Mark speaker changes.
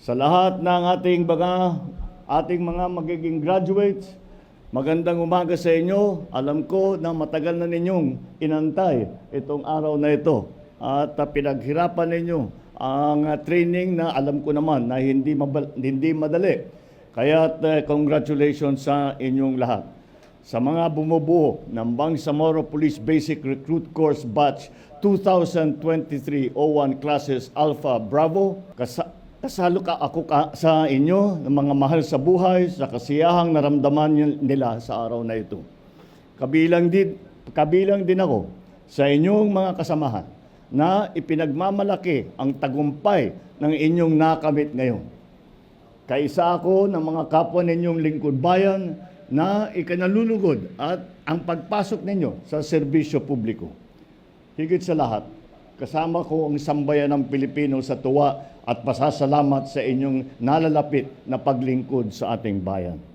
Speaker 1: Sa lahat ng ating mga ating mga magiging graduates, magandang umaga sa inyo. Alam ko na matagal na ninyong inantay itong araw na ito at pinaghirapan ninyo ang training na alam ko naman na hindi mabal- hindi madali. Kaya uh, congratulations sa inyong lahat sa mga bumubuo ng Bangsamoro Police Basic Recruit Course Batch 2023-01 Classes Alpha Bravo. Kasa- kasalo ka ako ka sa inyo ng mga mahal sa buhay sa kasiyahang naramdaman nila sa araw na ito. Kabilang din, kabilang din ako sa inyong mga kasamahan na ipinagmamalaki ang tagumpay ng inyong nakamit ngayon. Kaisa ako ng mga kapwa ninyong lingkod bayan na ikanalulugod at ang pagpasok ninyo sa serbisyo publiko. Higit sa lahat, kasama ko ang sambayan ng Pilipino sa tuwa at pasasalamat sa inyong nalalapit na paglingkod sa ating bayan.